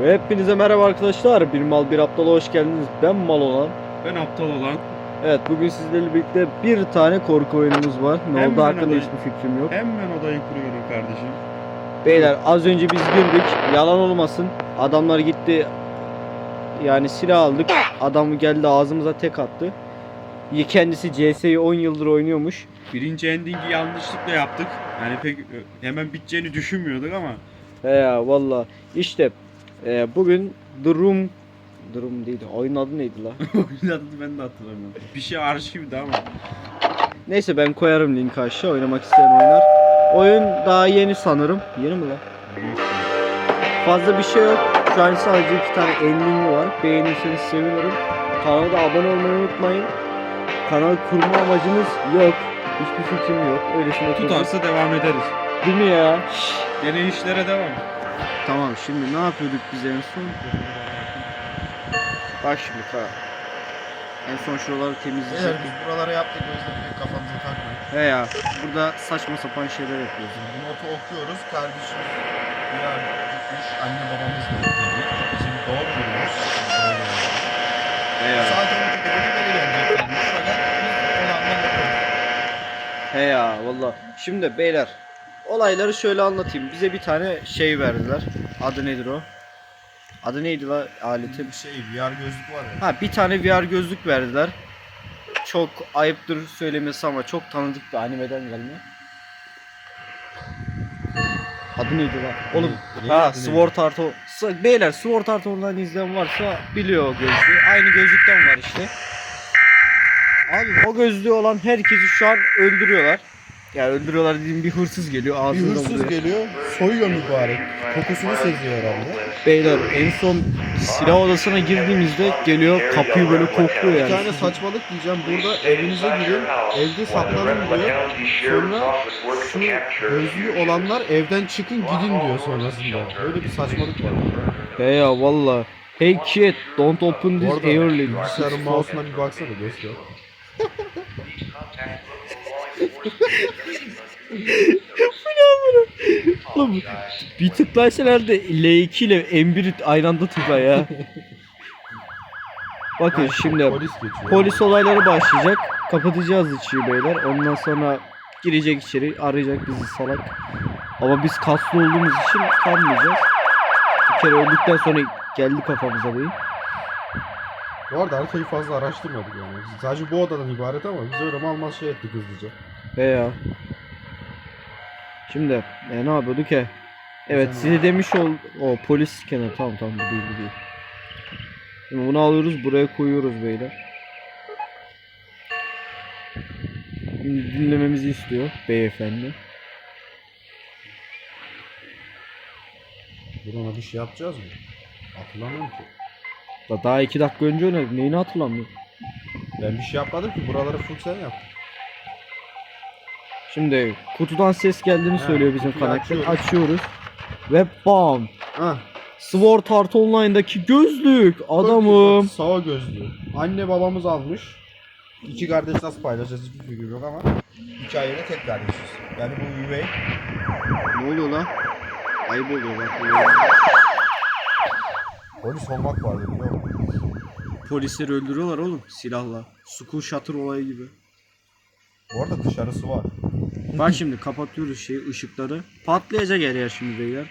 Ve hepinize merhaba arkadaşlar. Bir mal bir aptala hoş geldiniz. Ben mal olan. Ben aptal olan Evet bugün sizlerle birlikte bir tane korku oyunumuz var. Ne Hemen oldu hakkında hiçbir fikrim yok. hemen odayı kuruyorum kardeşim. Beyler az önce biz girdik. Yalan olmasın. Adamlar gitti. Yani silah aldık. Adam geldi ağzımıza tek attı. Kendisi CS'yi 10 yıldır oynuyormuş. Birinci endingi yanlışlıkla yaptık. Yani pek e, hemen biteceğini düşünmüyorduk ama He ya valla. İşte e, bugün The Room The Room değil. Oyunun adı neydi la? oyun adını ben de hatırlamıyorum. Bir şey arşivdi ama. Neyse ben koyarım linki aşağı oynamak isteyen oynar. Oyun daha yeni sanırım. Yeni mi lan? Fazla bir şey yok. Şu an sadece iki tane endingi var. Beğenirseniz sevinirim. Kanala da abone olmayı unutmayın. Kanal kurma amacımız yok. Hiçbir fikrim yok. Öylesine kurduk. Tutarsa devam ederiz. Değil mi ya? Deneyişlere devam. Tamam şimdi ne yapıyorduk biz en son? Bak şimdi ka. En son şuraları temizleyecek. Eğer biz buralara yaptık o yüzden pek kafamıza takmayın. He ya burada saçma sapan şeyler yapıyoruz. Bu notu okuyoruz. Kardeşimiz ya gitmiş. Anne babamız da dedi. Bizim doğum günümüz. He ya. Saat 12'de dedi geri geleceklermiş. Fakat biz olanlar yapıyoruz. He ya valla. Şimdi beyler olayları şöyle anlatayım. Bize bir tane şey verdiler. Adı nedir o? Adı neydi la aletin? Bir şey VR gözlük var ya. Ha bir tane VR gözlük verdiler. Çok ayıptır söylemesi ama çok tanıdık bir animeden gelme. Adı neydi la? Oğlum Ne- ha? Sword Art Beyler Sword Art Online izleyen varsa biliyor o gözlüğü. Aynı gözlükten var işte. Abi o gözlüğü olan herkesi şu an öldürüyorlar. Ya öldürüyorlar dediğim bir hırsız geliyor Bir ağzında hırsız geliyor. Soyuyor mübarek. Kokusunu seziyor herhalde. Beyler en son silah odasına girdiğimizde geliyor kapıyı böyle kokluyor Bir yani. tane saçmalık diyeceğim. Burada evinize girin. Evde saklanın diyor. Sonra şu gözlüğü olanlar evden çıkın gidin diyor sonrasında. Öyle bir saçmalık var. He ya valla. Hey kid, don't open Bu this arada early. bilgisayarın mouse'una bir baksana göster. Oğlum bir tıklaysalar da L2 ile M1 aynı anda tıkla ya. Bakın şimdi Polis polis olayları başlayacak. Kapatacağız içiyi beyler. Ondan sonra girecek içeri arayacak bizi salak. Ama biz kaslı olduğumuz için kanmayacağız. Bir kere öldükten sonra geldi kafamıza değil. Bu arada haritayı fazla araştırmadık yani. Sadece bu odadan ibaret ama biz öyle mal mal şey ettik hızlıca. He ya. Şimdi e, ne yapıyorduk he? Evet Sen- size demiş ol o polis scanner tamam tamam bu değil bu değil. Şimdi bunu alıyoruz buraya koyuyoruz beyler. Şimdi dinlememizi istiyor beyefendi. Buna bir şey yapacağız mı? Hatırlamıyorum ki. Da daha iki dakika önce oynadık neyini hatırlamıyorum. Ben bir şey yapmadım ki buraları full sen yaptın. Şimdi kutudan ses geldiğini He, söylüyor bizim kutuyu karakter. açıyoruz. Açıyoruz. Ve bam! Hah. Sword Art Online'daki gözlük adamım. Sağ gözlü. Anne babamız almış. İki kardeş nasıl paylaşacağız hiçbir fikrim yok ama hikayede tek kardeşiz. Yani bu üvey. Ne oluyor lan? Ayıp oluyor bak. Polis olmak vardı biliyor musun? Polisleri öldürüyorlar oğlum silahla. School Shutter olayı gibi. Bu arada dışarısı var. Bak şimdi kapatıyoruz şey ışıkları. Patlayacak her yer şimdi beyler.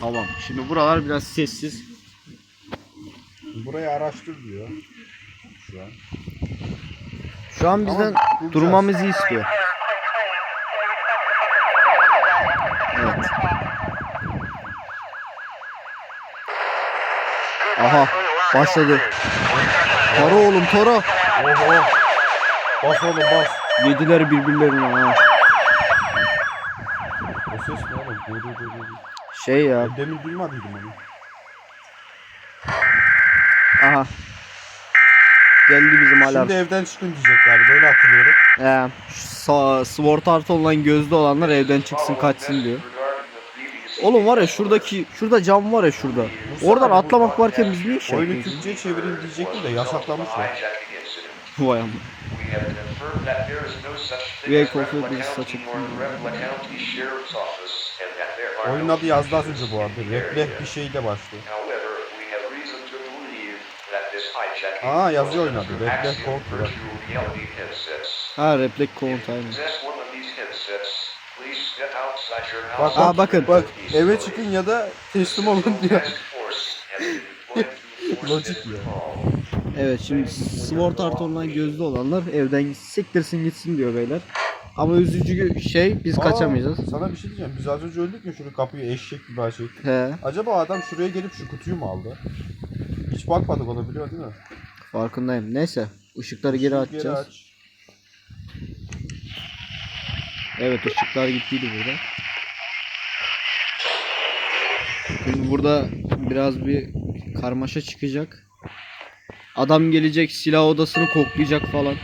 Tamam. Şimdi buralar biraz sessiz. Burayı araştır diyor. Şu an. Şu an bizden bulacağız. durmamızı istiyor. Evet. Aha başladı. Tara oğlum tara. Oho. Bas oğlum bas. Yediler birbirlerine ha. O ses ne oğlum? Dur dur dur. Şey ya. Ben demin duymadıydım onu. Aha. Geldi bizim alarm. Şimdi evden çıkın diyecekler. Böyle hatırlıyorum. Ee, sa- Sword Art olan gözlü olanlar evden çıksın kaçsın diyor. Oğlum var ya şuradaki şurada cam var ya şurada. Oradan atlamak varken biz niye iş Oyunu? Türkçe'ye çevirin diyecektim de yasaklamışlar. Vay amma. We have confirmed that there is no such a thing. Revla County Sheriff's Office and that there Oyunun adı yazdı az önce bu arada. Repleh bir şeyle başlıyor. Aa, yazıyor oyun adı. Repleh var. Ha count aynen. Bak, Aa, bakın. Bak eve çıkın ya da teslim olun diyor. Logic ya. Evet şimdi Sword Art Online gözlü olanlar evden siktirsin gitsin diyor beyler. Ama üzücü şey biz Aa, kaçamayacağız. Sana bir şey diyeceğim. Biz az önce öldük ya şunu kapıyı eşek gibi açık. He Acaba adam şuraya gelip şu kutuyu mu aldı? Hiç bakmadık ona biliyor değil mi? farkındayım. Neyse ışıkları geri açacağız. aç. Evet ışıklar gittiydi burada. Şimdi burada biraz bir karmaşa çıkacak. Adam gelecek silah odasını koklayacak falan.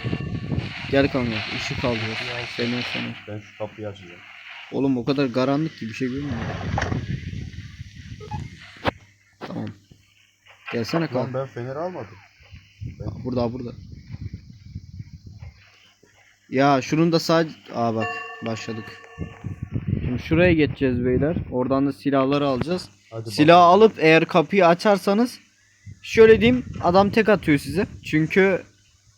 Gel kanka ışık alıyor. Senin senin. Ben şu kapıyı açacağım. Oğlum o kadar karanlık ki bir şey görmüyorum. Tamam. Gelsene Lan kanka. ben feneri almadım. Burada burada. Ya şunun da sadece... Aa bak başladık. Şimdi şuraya geçeceğiz beyler. Oradan da silahları alacağız. Hadi Silah bakalım. alıp eğer kapıyı açarsanız şöyle diyeyim adam tek atıyor size. Çünkü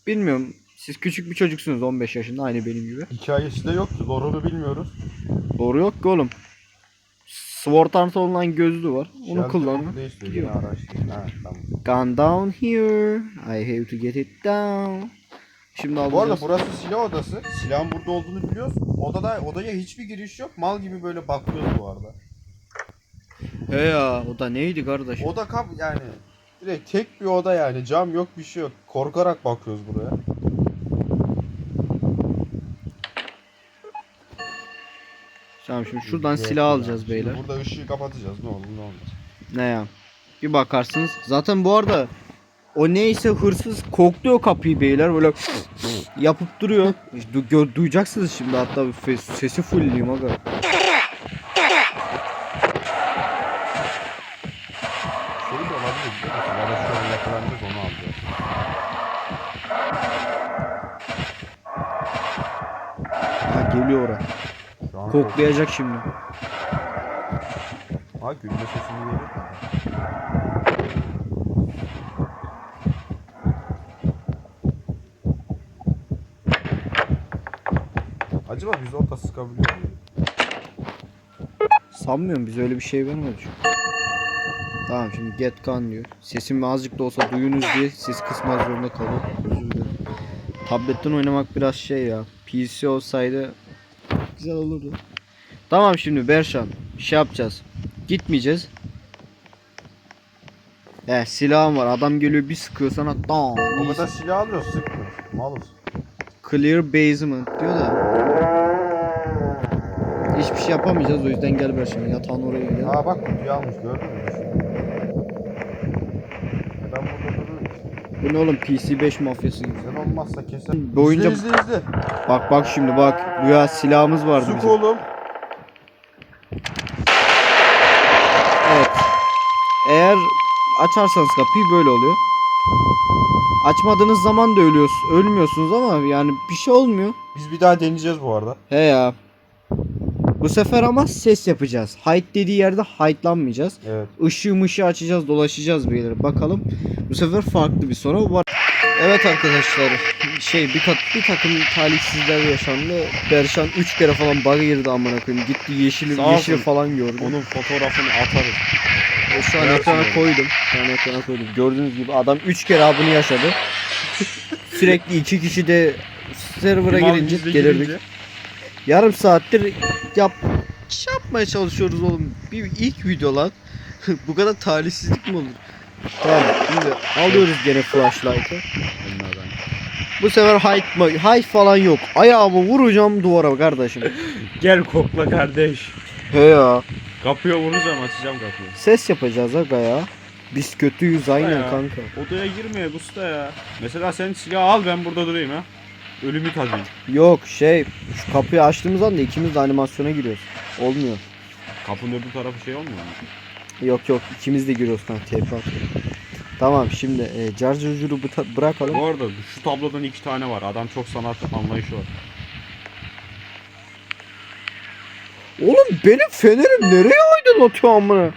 bilmiyorum siz küçük bir çocuksunuz 15 yaşında aynı benim gibi. Hikayesi de yok ki. Lore'unu bilmiyoruz. Doğru yok ki oğlum. Sword Art Online gözlüğü var. Onu istiyor? Gidiyor. Gun down here. I have to get it down. Şimdi Bu alacağız. arada burası silah odası. Silahın burada olduğunu biliyoruz. Odada odaya hiçbir giriş yok. Mal gibi böyle bakıyoruz bu arada. He ya o da neydi kardeş? Oda kap yani direkt tek bir oda yani. Cam yok bir şey yok. Korkarak bakıyoruz buraya. Tamam şimdi şuradan Evet, silah alacağız Şimdi beyler. Burada ışığı kapatacağız. Ne olur ne olmaz. Ne ya? Bir bakarsınız. Zaten bu arada o neyse hırsız kokluyor kapıyı beyler böyle yapıp duruyor. Du- gö- duyacaksınız şimdi hatta bir fe- sesi fullleyeyim aga. Ha geliyor oraya. Şu an Koklayacak şimdi. Ha gülme sesini veriyor. Acaba biz orta sıkabiliyor muyuz? Sanmıyorum biz öyle bir şey vermedi çünkü. Tamam şimdi get gun diyor. Sesim azıcık da olsa duyunuz diye ses kısmak zorunda kalıyor. Özür dilerim. Tabletten oynamak biraz şey ya. PC olsaydı güzel olurdu. Tamam şimdi Berşan şey yapacağız. Gitmeyeceğiz. He silahım var. Adam geliyor bir sıkıyor sana. Dam. O kadar silah alıyoruz sıkmıyoruz. Malız. Clear basement diyor da. Hiçbir şey yapamayacağız o yüzden gel Berşan yatağın oraya gel. Aa bak kutuyu almış gördün mü? Ben burada dururum işte. Bu ne oğlum PC 5 mafyası gibi. Güzel olmazsa keser. Boyunca- İzle izle izle. Bak bak şimdi bak. Güya silahımız vardı Sık bizim. oğlum. Evet. Eğer açarsanız kapıyı böyle oluyor. Açmadığınız zaman da ölüyorsunuz. Ölmüyorsunuz ama yani bir şey olmuyor. Biz bir daha deneyeceğiz bu arada. He ya. Bu sefer ama ses yapacağız. Hide dediği yerde hide'lanmayacağız. Evet. Işığı mışığı açacağız dolaşacağız beyler. Bakalım. Bu sefer farklı bir soru var. Evet arkadaşlar. Şey bir, kat, bir takım talihsizlikler yaşandı. Berşan 3 kere falan bug'a girdi amına koyayım. Gitti Sağ yeşili olsun. falan gördü. Onun fotoğrafını atarız. E, şu an ekrana yani. koydum. Şu an ekrana koydum. Gördüğünüz gibi adam 3 kere bunu yaşadı. Sürekli iki kişi de server'a girince gelirdik. girince. Yarım saattir yap yapmaya çalışıyoruz oğlum. Bir ilk video lan. Bu kadar talihsizlik mi olur? Tamam şimdi alıyoruz gene flashlight'ı. Bu sefer hide, ma- hide falan yok. Ayağımı vuracağım duvara kardeşim. Gel kokla kardeş. He ya. Kapıya vuracağım açacağım kapıyı. Ses yapacağız aga ya. Biz kötüyüz aynen ya. kanka. Odaya girmeye usta ya. Mesela sen silah al ben burada durayım ha. Ölümü tadayım. Yok şey şu kapıyı açtığımız anda ikimiz de animasyona giriyoruz. Olmuyor. Kapının öbür tarafı şey olmuyor mu? Yok yok ikimiz de giriyoruz TP atıyor. Tamam şimdi e, car cırcırı bıta- bırakalım. Bu arada şu tablodan iki tane var. Adam çok sanat anlayışı var. Oğlum benim fenerim nereye fırlatıyor amına.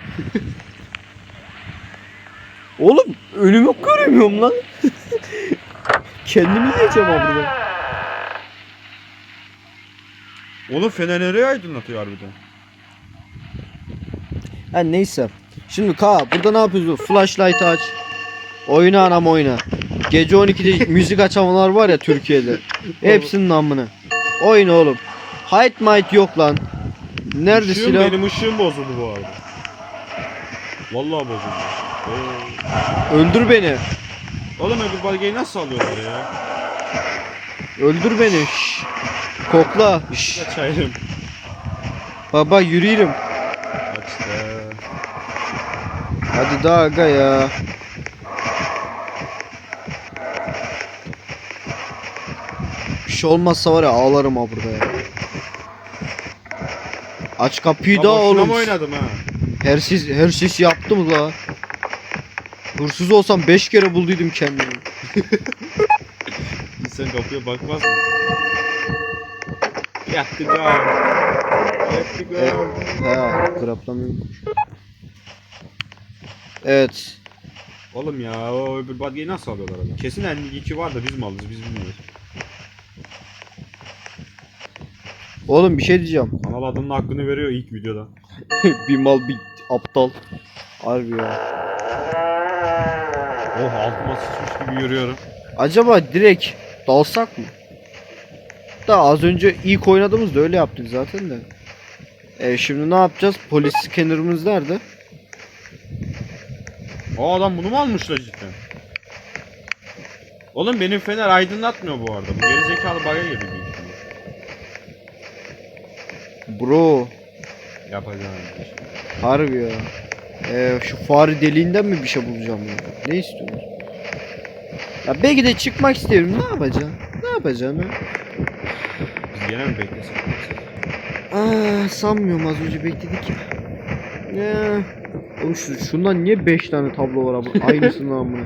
Oğlum önümü göremiyorum lan. Kendimi yiyeceğim abi burada. Oğlum fener nereye aydınlatıyor harbiden? Ha neyse. Şimdi Ka burada ne yapıyoruz? Flashlight aç. Oyna anam oyna. Gece 12'de müzik açanlar var ya Türkiye'de. Hepsinin amına. Oyna oğlum. Hide might yok lan. Nerede Işığım, silah? Benim ışığım bozuldu bu arada. Vallahi bozuldu. Oo. Öldür beni. Oğlum öbür balgeyi nasıl alıyorlar ya? Öldür beni. Şş. Kokla. Şş. Kaçayım. Baba yürüyelim. Kaçtı. Hadi daha aga ya. Bir şey olmazsa var ya ağlarım ha burada ya. Aç kapıyı Ya da oğlum. oynadım ha? Her ses her ses yaptım la. Hırsız olsam 5 kere bulduydum kendimi. Sen kapıya bakmaz mı? Yattı gam. Yattı E, gam. he, kraplamıyorum. Evet. Oğlum ya o öbür balgeyi nasıl alıyorlar adam? Kesin 52 var da biz mi alırız biz bilmiyoruz. Oğlum bir şey diyeceğim. Kanal adının hakkını veriyor ilk videoda. bir mal bir aptal. Harbi ya. Oh altıma sıçmış gibi yürüyorum. Acaba direkt dalsak mı? Da az önce ilk oynadığımızda öyle yaptık zaten de. E şimdi ne yapacağız? Polis scanner'ımız nerede? O adam bunu mu almışlar cidden? Oğlum benim fener aydınlatmıyor bu arada. Bu gerizekalı bug'a girdi büyük ihtimalle. Bro. Yapacağım bir şey. Harbi ya. E, şu fare deliğinden mi bir şey bulacağım ya? Ne istiyorsun? Ya belki de çıkmak istiyorum. Ne yapacaksın? Ne yapacaksın ha? Gene mi beklesek? Aa, sanmıyorum az önce bekledik ya. Oğlum şu, şundan niye 5 tane tablo var abi? Aynısından amına.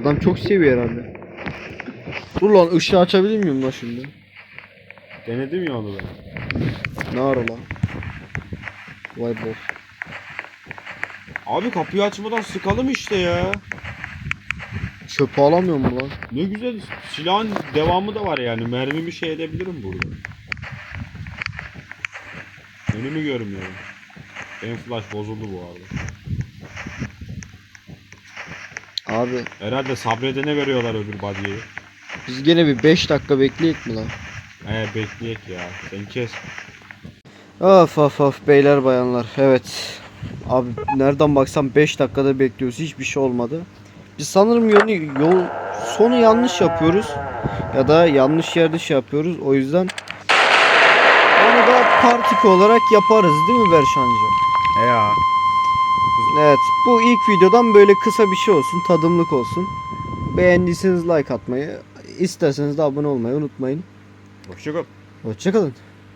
Adam çok seviyor herhalde. Dur lan ışığı açabilir miyim lan şimdi? Denedim ya onu ben. Ne ara lan? Vay boss. Abi kapıyı açmadan sıkalım işte ya. Çöpü alamıyor mu lan? Ne güzel silahın devamı da var yani. Mermimi şey edebilirim burada. Önümü görmüyorum. Benim flash bozuldu bu arada. Abi Herhalde sabredene veriyorlar öbür body'yi. biz gene bir 5 dakika bekleyek mi lan? He bekleyek ya. Sen kes. Of of of beyler bayanlar evet. Abi nereden baksam 5 dakikada bekliyoruz hiçbir şey olmadı. Biz sanırım yolu, yol sonu yanlış yapıyoruz. Ya da yanlış yerde şey yapıyoruz o yüzden. Onu da partik olarak yaparız değil mi Berşancı? He ya. Evet bu ilk videodan böyle kısa bir şey olsun tadımlık olsun. Beğendiyseniz like atmayı isterseniz de abone olmayı unutmayın. Hoşçakal. Hoşçakalın.